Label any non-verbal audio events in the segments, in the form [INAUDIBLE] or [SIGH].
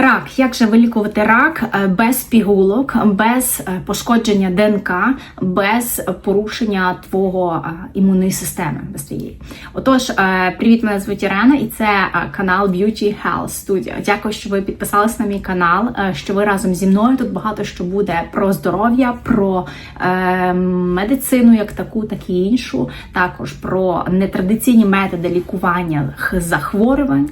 Рак, як же вилікувати рак е, без пігулок, без е, пошкодження ДНК, без порушення твого е, імунної системи без твоєї. Отож, привіт, мене звуть Ірена, і це канал Beauty Health Studio. Дякую, що ви підписались на мій канал, що ви разом зі мною. Тут багато що буде про здоров'я, про медицину, як таку, так і іншу, також про нетрадиційні методи лікування захворювань.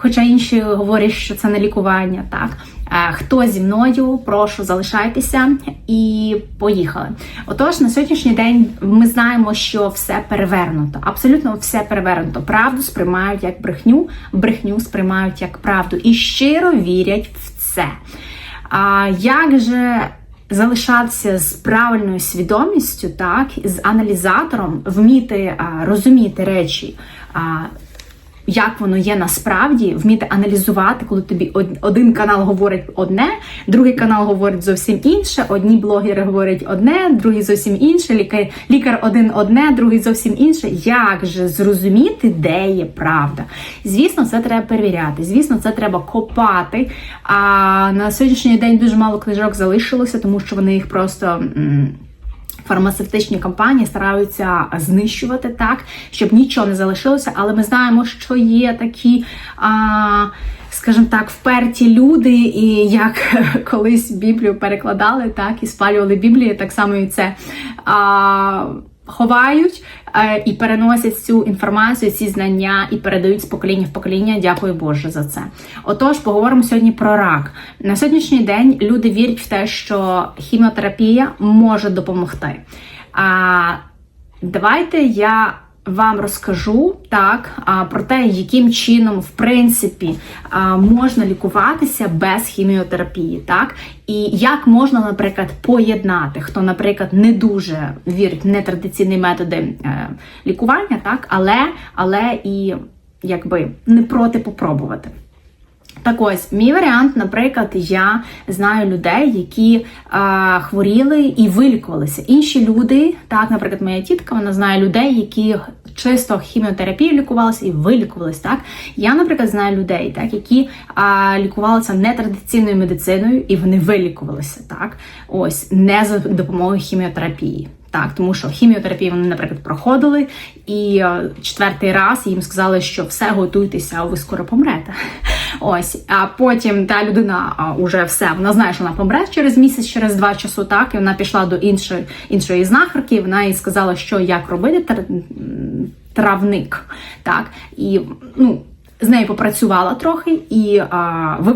Хоча інші говорять, що це не лікування, так. Е, Хто зі мною, прошу залишайтеся і поїхали. Отож, на сьогоднішній день ми знаємо, що все перевернуто. Абсолютно все перевернуто. Правду сприймають як брехню, брехню сприймають як правду і щиро вірять в це. А як же залишатися з правильною свідомістю, так, з аналізатором, вміти а, розуміти речі? А, як воно є насправді, вміти аналізувати, коли тобі один канал говорить одне, другий канал говорить зовсім інше. Одні блогери говорять одне, другий зовсім інше. Лікар, лікар один одне, другий зовсім інше. Як же зрозуміти, де є правда? Звісно, це треба перевіряти. Звісно, це треба копати. А на сьогоднішній день дуже мало книжок залишилося, тому що вони їх просто. Фармацевтичні компанії стараються знищувати так, щоб нічого не залишилося, але ми знаємо, що є такі, а, скажімо так, вперті люди, і як [LAUGHS] колись Біблію перекладали, так і спалювали Біблію, так само і це. А, ховають е, і переносять цю інформацію, ці знання і передають з покоління в покоління. Дякую Боже за це. Отож, поговоримо сьогодні про рак. На сьогоднішній день люди вірять в те, що хіміотерапія може допомогти. А давайте я вам розкажу так про те, яким чином в принципі можна лікуватися без хіміотерапії, так і як можна, наприклад, поєднати, хто, наприклад, не дуже вірить в нетрадиційні методи е, лікування, так, але, але і якби не проти попробувати. Так ось, мій варіант, наприклад, я знаю людей, які а, хворіли і вилікувалися. Інші люди, так, наприклад, моя тітка, вона знає людей, які чисто хіміотерапією лікувалися і вилікувалися. Так, я, наприклад, знаю людей, так, які а, лікувалися нетрадиційною медициною і вони вилікувалися. Так, ось не за допомогою хіміотерапії. Так, тому що хіміотерапію вони, наприклад, проходили, і е, четвертий раз їм сказали, що все готуйтеся, ви скоро помрете. Ось, а потім та людина а, уже все, вона знає, що вона помре через місяць, через два часу, так, і вона пішла до іншої іншої знахарки, вона їй сказала, що як робити травник. Так, і ну, з нею попрацювала трохи і а,